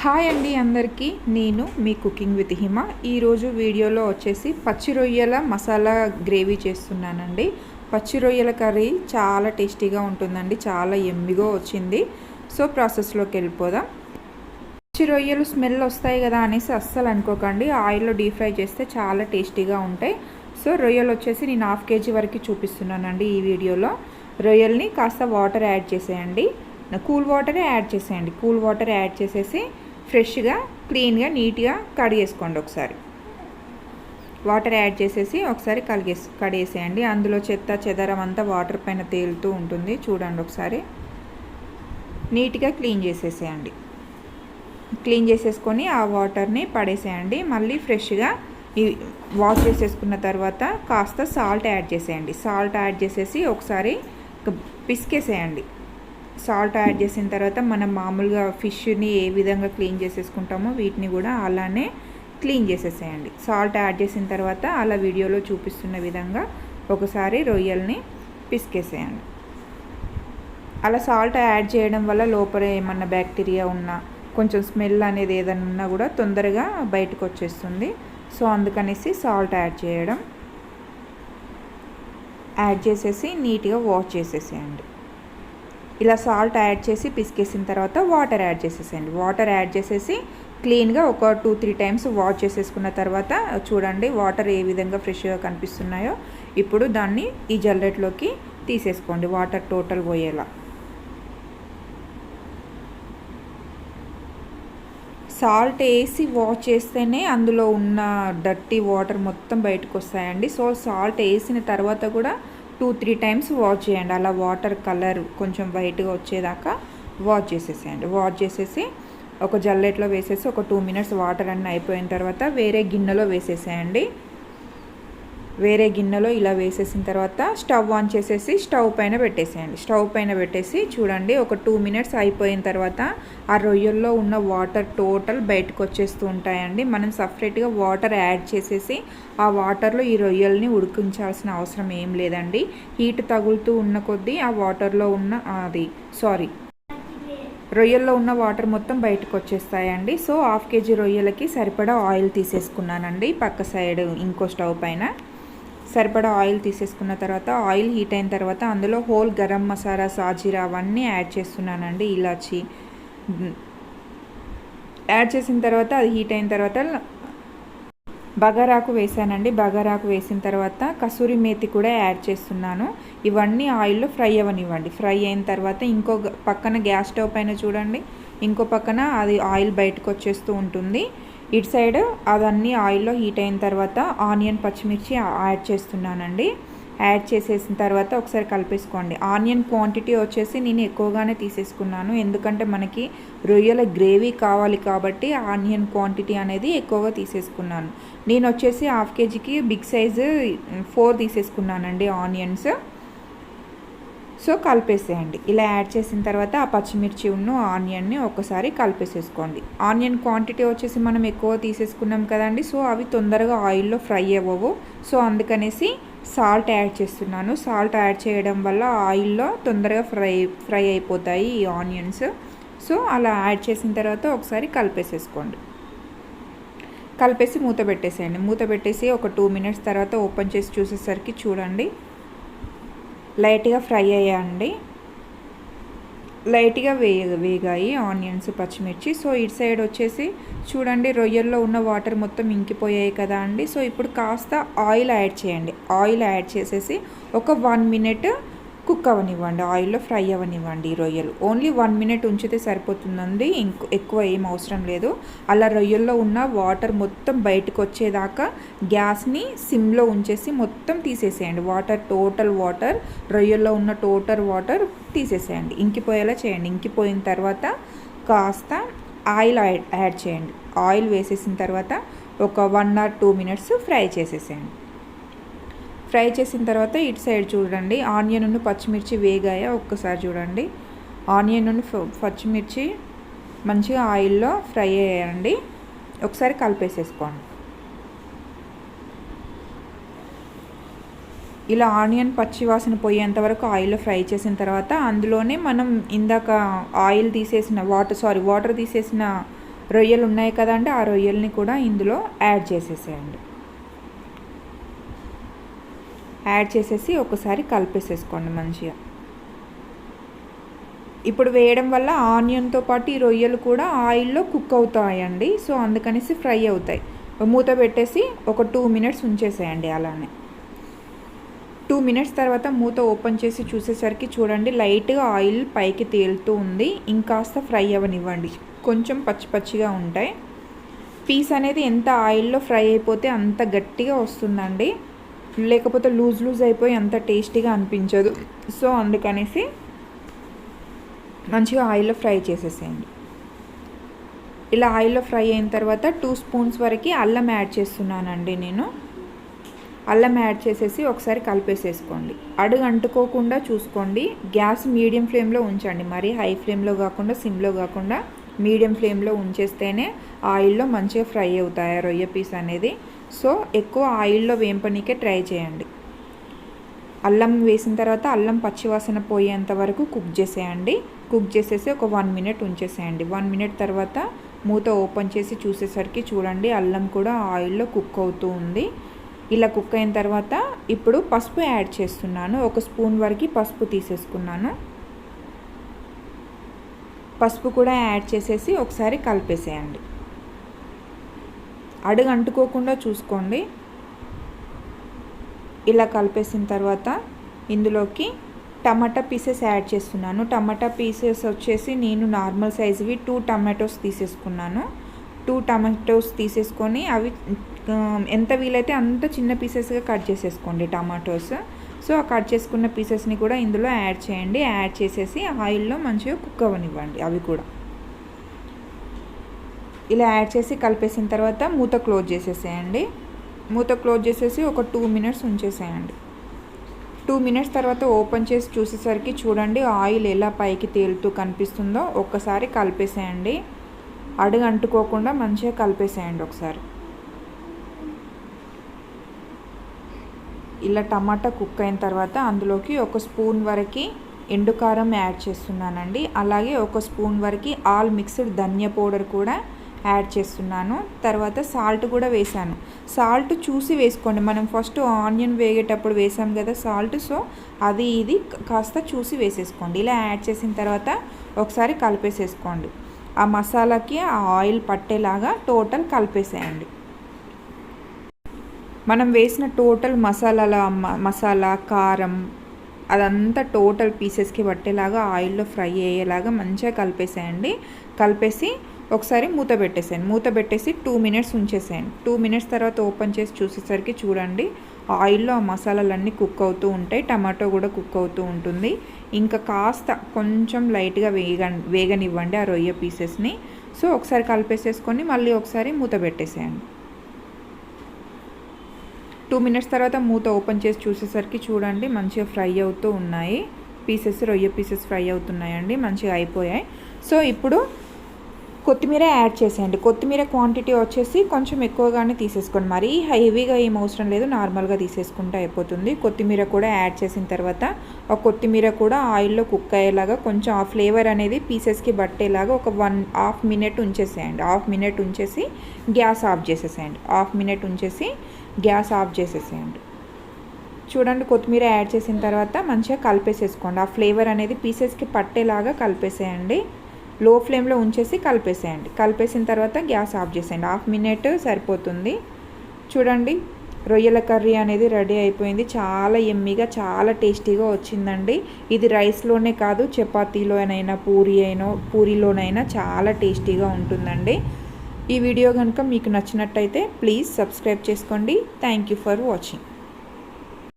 Hi అండి అందరికీ. నేను మీ కుకింగ్ విత్ హిమ. ఈరోజు వీడియోలో వచ్చేసి పచ్చి రొయ్యల మసాలా గ్రేవీ చేస్తున్నానండి. పచ్చి రొయ్యల కర్రీ చాలా టేస్టీగా ఉంటుందండి చాలా ఎమ్మిగా వచ్చింది. సో ప్రాసెస్లోకి వెళ్ళిపోదాం. పచ్చి రొయ్యలు స్మెల్ వస్తాయి కదా అనేసి అస్సలు అనుకోకండి. ఆయిల్లో డీప్ ఫ్రై చేస్తే చాలా టేస్టీగా ఉంటాయి. సో రొయ్యలు వచ్చేసి నేను హాఫ్ కేజీ వరకు చూపిస్తున్నానండి ఈ వీడియోలో. రొయ్యల్ని కాస్త వాటర్ యాడ్ చేసేయండి. కూల్ వాటరే యాడ్ చేసేయండి. కూల్ వాటర్ యాడ్ చేసేసి ఫ్రెష్గా క్లీన్గా నీట్గా కడిగేసుకోండి ఒకసారి. వాటర్ యాడ్ చేసేసి ఒకసారి కలిగేసి కడిగేసేయండి. అందులో చెత్త చెదరం అంతా వాటర్ పైన తేలుతూ ఉంటుంది. చూడండి ఒకసారి. నీట్గా క్లీన్ చేసేసేయండి. క్లీన్ చేసేసుకొని ఆ వాటర్ని పడేసేయండి. మళ్ళీ ఫ్రెష్గా ఈ వాష్ చేసేసుకున్న తర్వాత కాస్త సాల్ట్ యాడ్ చేసేయండి. సాల్ట్ యాడ్ చేసేసి ఒకసారి పిసికేసేయండి. సాల్ట్ యాడ్ చేసిన తర్వాత మనం మామూలుగా ఫిష్ని ఏ విధంగా క్లీన్ చేసేసుకుంటామో వీటిని కూడా అలానే క్లీన్ చేసేసేయండి. సాల్ట్ యాడ్ చేసిన తర్వాత అలా వీడియోలో చూపిస్తున్న విధంగా ఒకసారి రొయ్యల్ని పిసికేసేయండి. అలా సాల్ట్ యాడ్ చేయడం వల్ల లోపల ఏమన్నా బ్యాక్టీరియా ఉన్నా కొంచెం స్మెల్ అనేది ఏదైనా ఉన్నా కూడా తొందరగా బయటకు వచ్చేస్తుంది. సో అందుకనేసి సాల్ట్ యాడ్ చేయడం యాడ్ చేసేసి నీట్గా వాష్ చేసేసేయండి. ఇలా సాల్ట్ యాడ్ చేసి పిసికేసిన తర్వాత వాటర్ యాడ్ చేసేసేయండి. వాటర్ యాడ్ చేసేసి క్లీన్గా ఒక టూ త్రీ టైమ్స్ వాష్ చేసేసుకున్న తర్వాత చూడండి వాటర్ ఏ విధంగా ఫ్రెష్గా కనిపిస్తున్నాయో. ఇప్పుడు దాన్ని ఈ జల్లెట్లోకి తీసేసుకోండి వాటర్ టోటల్ పోయేలా. సాల్ట్ వేసి వాష్ చేస్తేనే అందులో ఉన్న డర్టీ వాటర్ మొత్తం బయటకు వస్తాయండి సో సాల్ట్ వేసిన తర్వాత కూడా టూ త్రీ టైమ్స్ వాష్ చేయండి. అలా వాటర్ కలర్ కొంచెం వైట్గా వచ్చేదాకా వాష్ చేసేసేయండి. వాష్ చేసేసి ఒక జల్లెట్లో వేసేసి ఒక టూ మినిట్స్ వాటర్ అన్నీ అయిపోయిన తర్వాత వేరే గిన్నెలో వేసేసేయండి. వేరే గిన్నెలో ఇలా వేసేసిన తర్వాత స్టవ్ ఆన్ చేసేసి స్టవ్ పైన పెట్టేసేయండి. స్టవ్ పైన పెట్టేసి చూడండి ఒక టూ మినిట్స్ అయిపోయిన తర్వాత ఆ రొయ్యల్లో ఉన్న వాటర్ టోటల్ బయటకు వచ్చేస్తూ ఉంటాయండి. మనం సపరేట్గా వాటర్ యాడ్ చేసేసి ఆ వాటర్లో ఈ రొయ్యల్ని ఉడికించాల్సిన అవసరం ఏం లేదండి. హీట్ తగులుతూ ఉన్న కొద్దీ ఆ వాటర్లో ఉన్న అది సారీ రొయ్యల్లో ఉన్న వాటర్ మొత్తం బయటకు వచ్చేస్తాయండి. సో హాఫ్ కేజీ రొయ్యలకి సరిపడా ఆయిల్ తీసేసుకున్నానండి. పక్క సైడ్ ఇంకో స్టవ్ పైన. సరిపడా ఆయిల్ తీసేసుకున్న తర్వాత ఆయిల్ హీట్ అయిన తర్వాత అందులో హోల్ గరం మసాలా సాజీరా అవన్నీ యాడ్ చేస్తున్నానండి ఇలాచి. యాడ్ చేసిన తర్వాత అది హీట్ అయిన తర్వాత బగారాకు వేసానండి. బగారాకు వేసిన తర్వాత కసూరి మేతి కూడా యాడ్ చేస్తున్నాను. ఇవన్నీ ఆయిల్లో ఫ్రై అవ్వనివ్వండి. ఫ్రై అయిన తర్వాత ఇంకో పక్కన గ్యాస్ స్టవ్ పైన చూడండి. ఇంకో పక్కన అది ఆయిల్ బయటకు వచ్చేస్తూ ఉంటుంది. ఇటు సైడ్ అదన్నీ ఆయిల్లో హీట్ అయిన తర్వాత ఆనియన్ పచ్చిమిర్చి యాడ్ చేస్తున్నానండి. యాడ్ చేసేసిన తర్వాత ఒకసారి కలిపేసుకోండి. ఆనియన్ క్వాంటిటీ వచ్చేసి నేను ఎక్కువగానే తీసేసుకున్నాను. ఎందుకంటే మనకి రొయ్యల గ్రేవీ కావాలి కాబట్టి ఆనియన్ క్వాంటిటీ అనేది ఎక్కువగా తీసేసుకున్నాను. నేను వచ్చేసి హాఫ్ కేజీకి బిగ్ సైజు ఫోర్ తీసేసుకున్నానండి ఆనియన్స్. సో కలిపేసేయండి. ఇలా యాడ్ చేసిన తర్వాత ఆ పచ్చిమిర్చి ఉన్న ఆనియన్ని ఒకసారి కలిపేసేసుకోండి. ఆనియన్ క్వాంటిటీ వచ్చేసి మనం ఎక్కువ తీసేసుకున్నాం కదండి సో అవి తొందరగా ఆయిల్లో ఫ్రై అవ్వవు. సో అందుకనేసి సాల్ట్ యాడ్ చేస్తున్నాను. సాల్ట్ యాడ్ చేయడం వల్ల ఆయిల్లో తొందరగా ఫ్రై ఫ్రై అయిపోతాయి ఈ ఆనియన్స్. సో అలా యాడ్ చేసిన తర్వాత ఒకసారి కలిపేసేసుకోండి. కలిపేసి మూత పెట్టేసేయండి. మూత పెట్టేసి ఒక టూ మినిట్స్ తర్వాత ఓపెన్ చేసి చూసేసరికి చూడండి. లైట్గా ఫ్రై అయ్యాయండి లైట్గా వేయ వేగాయి ఆనియన్స్ పచ్చిమిర్చి. సో ఇటు సైడ్ వచ్చేసి చూడండి రొయ్యల్లో ఉన్న వాటర్ మొత్తం ఇంకిపోయాయి కదా అండి. సో ఇప్పుడు కాస్త ఆయిల్ యాడ్ చేయండి. ఆయిల్ యాడ్ చేసేసి ఒక వన్ మినిట్ కుక్ అవ్వనివ్వండి ఆయిల్లో ఫ్రై అవ్వనివ్వండి రొయ్యలు. ఓన్లీ వన్ మినిట్ ఉంచితే సరిపోతుందండి. ఇంక ఎక్కువ ఏం అవసరం లేదు. అలా రొయ్యల్లో ఉన్న వాటర్ మొత్తం బయటకు వచ్చేదాకా గ్యాస్ని సిమ్లో ఉంచేసి మొత్తం తీసేసేయండి. వాటర్ టోటల్ వాటర్ రొయ్యల్లో ఉన్న టోటల్ వాటర్ తీసేసేయండి. ఇంకిపోయేలా చేయండి. ఇంకిపోయిన తర్వాత కాస్త ఆయిల్ యాడ్ చేయండి. ఆయిల్ వేసేసిన తర్వాత ఒక one or two minutes fry చేసేసేయండి. ఫ్రై చేసిన తర్వాత ఇటు సైడ్ చూడండి. ఆనియన్ నుండి పచ్చిమిర్చి వేగాయా ఒక్కసారి చూడండి. ఆనియన్ నుండి పచ్చిమిర్చి మంచిగా ఆయిల్లో ఫ్రై అయ్యాయండి ఒకసారి కలిపేసేసుకోండి. ఇలా ఆనియన్ పచ్చి వాసన పోయేంత వరకు ఆయిల్లో ఫ్రై చేసిన తర్వాత అందులోనే మనం ఇందాక ఆయిల్ తీసేసిన వాటర్ సారీ వాటర్ తీసేసిన రొయ్యలు ఉన్నాయి కదండి. ఆ రొయ్యల్ని కూడా ఇందులో యాడ్ చేసేసేయండి. యాడ్ చేసేసి ఒకసారి కలిపేసేసుకోండి మంచిగా. ఇప్పుడు వేయడం వల్ల ఆనియన్తో పాటు ఈ రొయ్యలు కూడా ఆయిల్లో కుక్ అవుతాయండి. సో అందుకనేసి ఫ్రై అవుతాయి. మూత పెట్టేసి ఒక టూ మినిట్స్ ఉంచేసేయండి అలానే. టూ మినిట్స్ తర్వాత మూత ఓపెన్ చేసి చూసేసరికి చూడండి లైట్గా ఆయిల్ పైకి తేలుతూ ఉంది. ఇంకాస్త ఫ్రై అవ్వనివ్వండి కొంచెం పచ్చి పచ్చిగా ఉంటాయి. పీస్ అనేది ఎంత ఆయిల్లో ఫ్రై అయిపోతే అంత గట్టిగా వస్తుందండి. లేకపోతే లూజ్ లూజ్ అయిపోయి అంత టేస్టీగా అనిపించదు. సో అందుకనేసి మంచిగా ఆయిల్లో ఫ్రై చేసేసేయండి. ఇలా ఆయిల్లో ఫ్రై అయిన తర్వాత టూ స్పూన్స్ వరకు అల్లం యాడ్ చేస్తున్నానండి నేను. అల్లం యాడ్ చేసేసి ఒకసారి కలిపేసేసుకోండి. అడుగు అంటుకోకుండా చూసుకోండి. గ్యాస్ మీడియం ఫ్లేమ్లో ఉంచండి. మరి హై ఫ్లేమ్లో కాకుండా సిమ్లో కాకుండా మీడియం ఫ్లేమ్లో ఉంచేస్తేనే ఆయిల్లో మంచిగా ఫ్రై అవుతాయి రొయ్య పీస్ అనేది. సో ఎక్కువ ఆయిల్లో వేంపనీకే ట్రై చేయండి. అల్లం వేసిన తర్వాత అల్లం పచ్చివాసన పోయేంత వరకు కుక్ చేసేయండి. కుక్ చేసేసి ఒక వన్ మినిట్ ఉంచేసేయండి. వన్ మినిట్ తర్వాత మూత ఓపెన్ చేసి చూసేసరికి చూడండి అల్లం కూడా ఆయిల్లో కుక్ అవుతూ ఉంది. ఇలా కుక్ అయిన తర్వాత ఇప్పుడు పసుపు యాడ్ చేస్తున్నాను. ఒక స్పూన్ వరకు పసుపు తీసేసుకున్నాను. పసుపు కూడా యాడ్ చేసేసి ఒకసారి కలిపేసేయండి. అడుగు అంటుకోకుండా చూసుకోండి. ఇలా కలిపేసిన తర్వాత ఇందులోకి టమాటా పీసెస్ యాడ్ చేస్తున్నాను. టమాటా పీసెస్ వచ్చేసి నేను నార్మల్ సైజువి టూ టమాటోస్ తీసేసుకున్నాను. టూ టమాటోస్ తీసేసుకొని అవి ఎంత వీలైతే అంత చిన్న పీసెస్గా కట్ చేసేసుకోండి టమాటోస్. సో ఆ కట్ చేసుకున్న పీసెస్ని కూడా ఇందులో యాడ్ చేయండి. యాడ్ చేసేసి ఆయిల్లో మంచిగా కుక్ అవ్వనివ్వండి అవి కూడా. ఇలా యాడ్ చేసి కలిపేసిన తర్వాత మూత క్లోజ్ చేసేసేయండి. మూత క్లోజ్ చేసేసి ఒక టూ మినిట్స్ ఉంచేసేయండి. టూ మినిట్స్ తర్వాత ఓపెన్ చేసి చూసేసరికి చూడండి ఆయిల్ ఎలా పైకి తేలుతూ కనిపిస్తుందో ఒక్కసారి కలిపేసేయండి. అడుగు అంటుకోకుండా మంచిగా కలిపేసేయండి ఒకసారి. ఇలా టమాటా కుక్ అయిన తర్వాత అందులోకి ఒక స్పూన్ వరకు ఎండుకారం యాడ్ చేస్తున్నానండి. అలాగే ఒక స్పూన్ వరకు ఆల్ మిక్స్డ్ ధనియా పౌడర్ కూడా యాడ్ చేస్తున్నాను. తర్వాత సాల్ట్ కూడా వేసాను సాల్ట్ చూసి వేసుకోండి. మనం ఫస్ట్ ఆనియన్ వేగేటప్పుడు వేసాం కదా సాల్ట్ సో అది ఇది కాస్త చూసి వేసేసుకోండి. ఇలా యాడ్ చేసిన తర్వాత ఒకసారి కలిపేసేసుకోండి. ఆ మసాలాకి ఆ ఆయిల్ పట్టేలాగా టోటల్ కలిపేసేయండి. మనం వేసిన టోటల్ మసాలాల మసాలా కారం అదంతా టోటల్ పీసెస్కి పట్టేలాగా ఆయిల్లో ఫ్రై అయ్యేలాగా మంచిగా కలిపేసేయండి. కలిపేసి ఒకసారి మూత పెట్టేసాను మూత పెట్టేసి టూ మినిట్స్ ఉంచేసేయండి. టూ మినిట్స్ తర్వాత ఓపెన్ చేసి చూసేసరికి చూడండి ఆయిల్లో ఆ మసాలాలన్నీ కుక్ అవుతూ ఉంటాయి టమాటో కూడా కుక్ అవుతూ ఉంటుంది. ఇంకా కాస్త కొంచెం లైట్గా వేగ వేగనివ్వండి ఆ రొయ్య పీసెస్ని. సో ఒకసారి కలిపేసేసుకొని మళ్ళీ ఒకసారి మూత పెట్టేసేయండి. టూ మినిట్స్ తర్వాత మూత ఓపెన్ చేసి చూసేసరికి చూడండి మంచిగా ఫ్రై అవుతూ ఉన్నాయి. పీసెస్ రొయ్య పీసెస్ ఫ్రై అవుతున్నాయండి మంచిగా అయిపోయాయి. సో ఇప్పుడు కొత్తిమీర యాడ్ చేసేయండి. కొత్తిమీర క్వాంటిటీ వచ్చేసి కొంచెం ఎక్కువగానే తీసేసుకోండి. మరీ హెవీగా ఏం అవసరం లేదు. నార్మల్గా తీసేసుకుంటే అయిపోతుంది. కొత్తిమీర కూడా యాడ్ చేసిన తర్వాత ఆ కొత్తిమీర కూడా ఆయిల్లో కుక్ అయ్యేలాగా కొంచెం ఆ ఫ్లేవర్ అనేది పీసెస్కి పట్టేలాగా ఒక వన్ హాఫ్ మినిట్ ఉంచేసేయండి. హాఫ్ మినిట్ ఉంచేసి గ్యాస్ ఆఫ్ చేసేసేయండి. హాఫ్ మినిట్ ఉంచేసి గ్యాస్ ఆఫ్ చేసేసేయండి. చూడండి కొత్తిమీర యాడ్ చేసిన తర్వాత మంచిగా కలిపేసేసుకోండి. ఆ ఫ్లేవర్ అనేది పీసెస్కి పట్టేలాగా కలిపేసేయండి. లో ఫ్లేమ్లో ఉంచేసి కలిపేసేయండి. కలిపేసిన తర్వాత గ్యాస్ ఆఫ్ చేసేయండి. హాఫ్ మినిట్ సరిపోతుంది. చూడండి రొయ్యల కర్రీ అనేది రెడీ అయిపోయింది. చాలా ఎమ్మిగా చాలా టేస్టీగా వచ్చిందండి. ఇది రైస్లోనే కాదు చపాతీలోనైనా పూరి అయినా పూరిలోనైనా చాలా టేస్టీగా ఉంటుందండి. ఈ వీడియో కనుక మీకు నచ్చినట్టయితే ప్లీజ్ సబ్స్క్రైబ్ చేసుకోండి. Thank you for watching.